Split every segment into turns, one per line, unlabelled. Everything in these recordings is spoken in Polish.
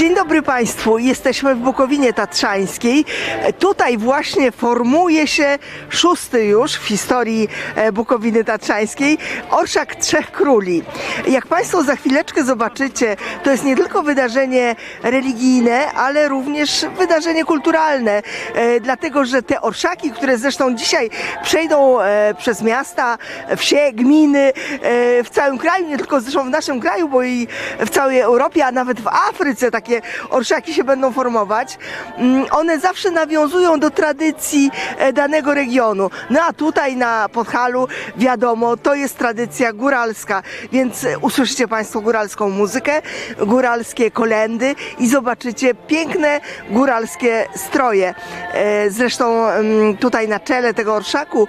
Dzień dobry Państwu. Jesteśmy w Bukowinie Tatrzańskiej. Tutaj właśnie formuje się szósty już w historii e, Bukowiny Tatrzańskiej Orszak Trzech Króli. Jak Państwo za chwileczkę zobaczycie, to jest nie tylko wydarzenie religijne, ale również wydarzenie kulturalne. E, Dlatego, że te orszaki, które zresztą dzisiaj przejdą e, przez miasta, wsie, gminy w całym kraju, nie tylko zresztą w naszym kraju, bo i w całej Europie, a nawet w Afryce takie orszaki się będą formować. Mm, One zawsze nawiązują do tradycji e, danego regionu. No a tutaj na Podhalu wiadomo, to jest tradycja góralska, więc e, usłyszycie Państwo góralską muzykę, góralskie kolendy i zobaczycie piękne góralskie stroje. E, Zresztą mm, tutaj na czele tego orszaku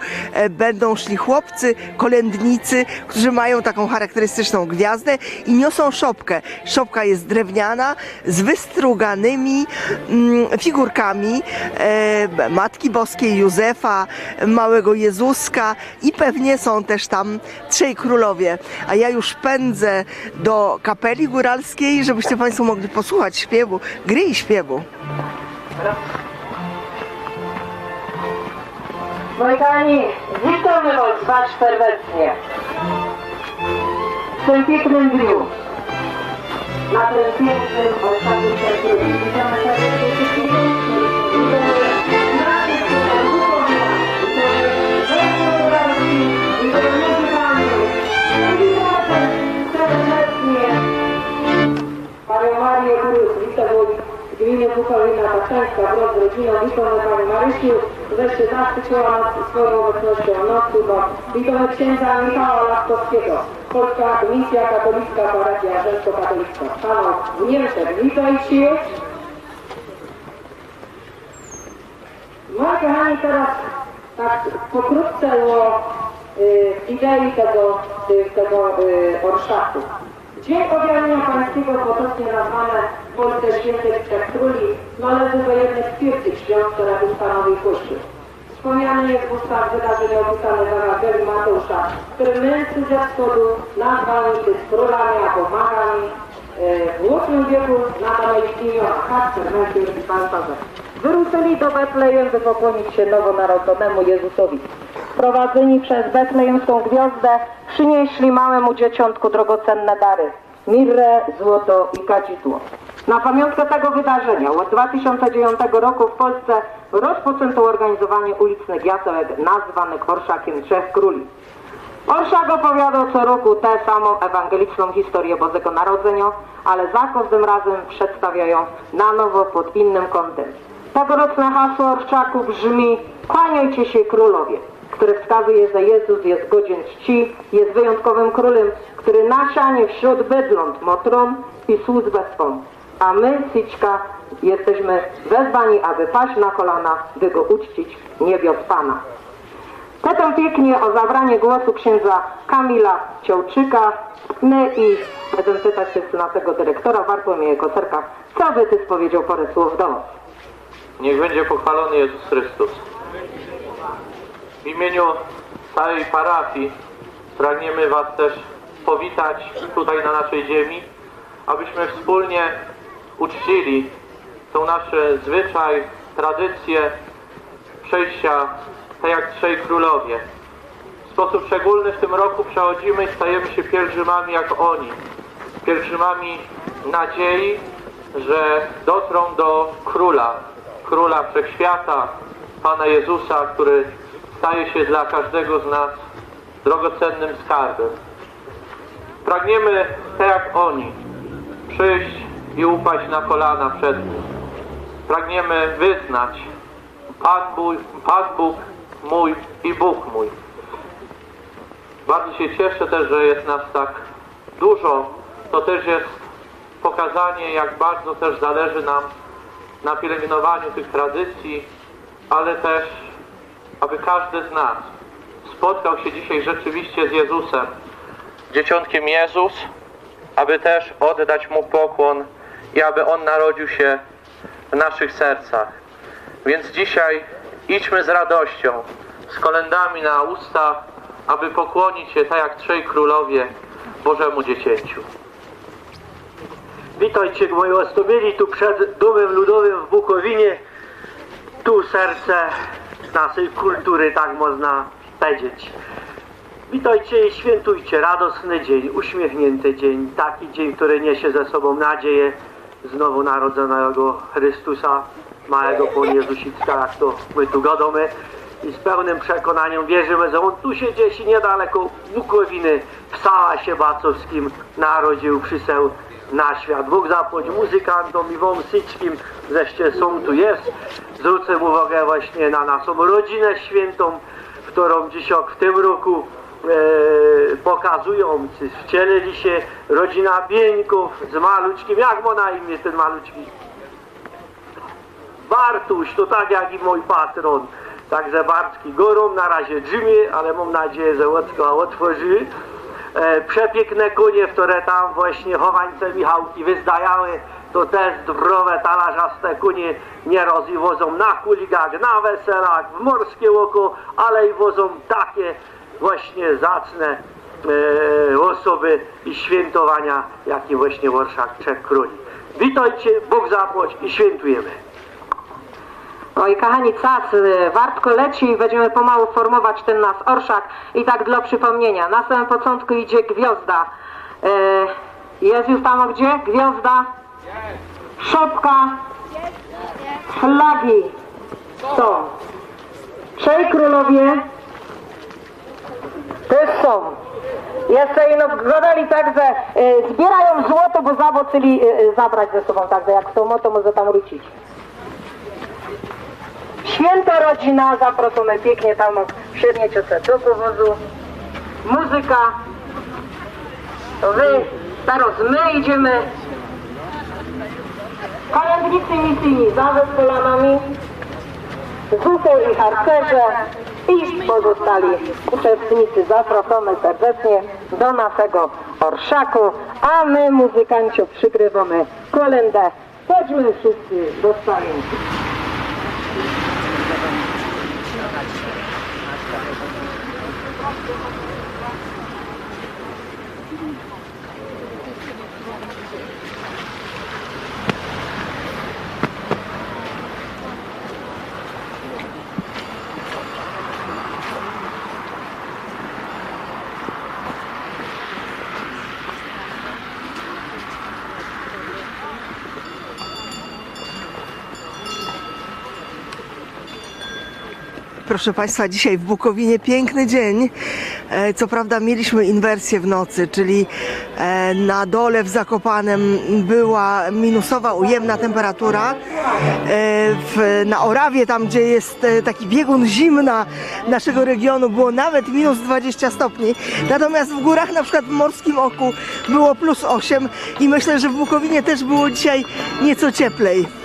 będą szli chłopcy, kolędnicy, którzy mają taką charakterystyczną gwiazdę i niosą szopkę. Szopka jest drewniana z wystruganymi mm, figurkami e, Matki Boskiej, Józefa, Małego Jezuska i pewnie są też tam trzej królowie. A ja już pędzę do kapeli góralskiej, żebyście Państwo mogli posłuchać śpiewu, gry i śpiewu.
Moi kochani, witamy Was bardzo serdecznie. W tym pięknym dniu. Na tym pięknym ostatnim sercu. Witamy serdecznie wszystkich Marię Krus, witam w imieniu Bukowina Tatrzańska z rodziną. Witamy Panią Marysiu, wreszcie zaszczyciła nas swoją obecnością noc chyba. Witamy księdza Michała Laskowskiego, Polska Misja Katolicka Parafia Rzymskokatolicka. Panów w Niemczech, witajcie. Moi kochani, teraz tak pokrótce o y, idei tego, y, tego y, orszaku. Dzień Objawienia Pańskiego potocznie nazwane w Polsce Świętych Trzech Króli należy do jednej z pierwszych świąt, które ustanowił Kościół. Wspomniany jest w ustach wydarzenie opisane w Ewangelii który mężczyzn ze wschodu nazwali tych królami albo magami. E, W ósmym wieku ich imiona Kasper, i. Wyruszyli do Betlejem, by pokłonić się nowonarodzonemu Jezusowi. Sprowadzeni przez betlejemską gwiazdę przynieśli małemu dzieciątku drogocenne dary. Mirrę, złoto i kadzidło. Na pamiątkę tego wydarzenia od 2009 roku w Polsce rozpoczęto organizowanie ulicznych jasełek nazwanych Orszakiem Trzech Króli. Orszak opowiadał co roku tę samą ewangeliczną historię Bożego Narodzenia, ale za każdym razem przedstawiają na nowo pod innym kątem. Tegoroczne hasło Orszaku brzmi Kłaniajcie się królowie, które wskazuje, że Jezus jest godzien czci, jest wyjątkowym królem, który nasianie wśród bydląt motrom i służbę swą. A my, Syćka, jesteśmy wezwani, aby paść na kolana, by go uczcić niebios Pana. Potem pięknie o zabranie głosu księdza Kamila Ciołczyka. My i będę pytać się naszego dyrektora Bartłomieja Koserka, co by ty powiedział parę słów do nas.
Niech będzie pochwalony Jezus Chrystus. W imieniu całej parafii pragniemy Was też powitać tutaj na naszej ziemi, abyśmy wspólnie uczcili tą nasze zwyczaj, tradycję przejścia tak jak trzej królowie. W sposób szczególny w tym roku przechodzimy i stajemy się pielgrzymami jak oni. Pielgrzymami nadziei, że dotrą do króla, króla wszechświata, Pana Jezusa, który staje się dla każdego z nas drogocennym skarbem. Pragniemy, tak jak oni, przyjść i upaść na kolana przed Nim. Pragniemy wyznać Pan, mój, Pan Bóg mój i Bóg mój. Bardzo się cieszę też, że jest nas tak dużo. To też jest pokazanie, jak bardzo też zależy nam na pielęgnowaniu tych tradycji, ale też, aby każdy z nas spotkał się dzisiaj rzeczywiście z Jezusem, dzieciątkiem Jezus, aby też oddać Mu pokłon i aby On narodził się w naszych sercach. Więc dzisiaj idźmy z radością, z kolendami na ustach, aby pokłonić się tak jak trzej królowie Bożemu Dziecięciu.
Witajcie moi ostomieli tu przed Domem Ludowym w Bukowinie. Tu serce naszej kultury, tak można powiedzieć. Witajcie i świętujcie radosny dzień, uśmiechnięty dzień, taki dzień, który niesie ze sobą nadzieję znowu narodzonego Chrystusa, małego Pana Jezusicka, jak to my tu godomy. I z pełnym przekonaniem wierzymy, że On tu się gdzieś niedaleko Bukowiny w Sałasie Bacowskim narodził, przyseł na świat. Bóg zapłać muzykantom i wam wszystkim, są tu jest. Zwrócę uwagę właśnie na naszą rodzinę świętą, którą dzisiaj w tym roku pokazują, czy wcielili się rodzina Bieńków z maluczkim. Jak ma na imię ten maluczki? Bartuś, to tak jak i mój patron. Także Bartki gorą, na razie drzymie, ale mam nadzieję, że łódzko otworzy. E, przepiękne konie, które tam właśnie chowańce Michałki wyzdajały, to też zdrowe, talarzaste konie nieraz i na kuligach, na weselach, w morskie oko, ale i wozą takie właśnie zacne e, osoby i świętowania, jakie właśnie Warszak Trzech Króli. Witajcie, Bóg zapłać i świętujemy.
Oj, kochani, czas y, wartko leci i będziemy pomału formować ten nasz orszak. I tak dla przypomnienia, na samym początku idzie gwiazda. Y, jest już tam gdzie? Gwiazda? Szopka? Flagi są. Trzej królowie też są. Jeszcze ino gadali tak, że y, zbierają złoto, bo zabo chcieli y, y, zabrać ze sobą, także jak chcą, to może tam wrócić. Święta rodzina, zapraszamy pięknie tam wsiedniecie do powozu. Muzyka. To wy, teraz my idziemy. Kalendnicy misyjni za zespolanami. Zuchę i harcerze i pozostali uczestnicy zapraszamy serdecznie do naszego orszaku, a my muzykanciów przygrywamy kolendę. Chodźmy wszyscy do stali.
Proszę Państwa, dzisiaj w Bukowinie piękny dzień. E, Co prawda mieliśmy inwersję w nocy, czyli e, na dole w Zakopanem była minusowa, ujemna temperatura. E, na Orawie, tam gdzie jest taki biegun zimna naszego regionu, było nawet minus 20 stopni. Natomiast w górach, na przykład w Morskim Oku, było plus 8 i myślę, że w Bukowinie też było dzisiaj nieco cieplej.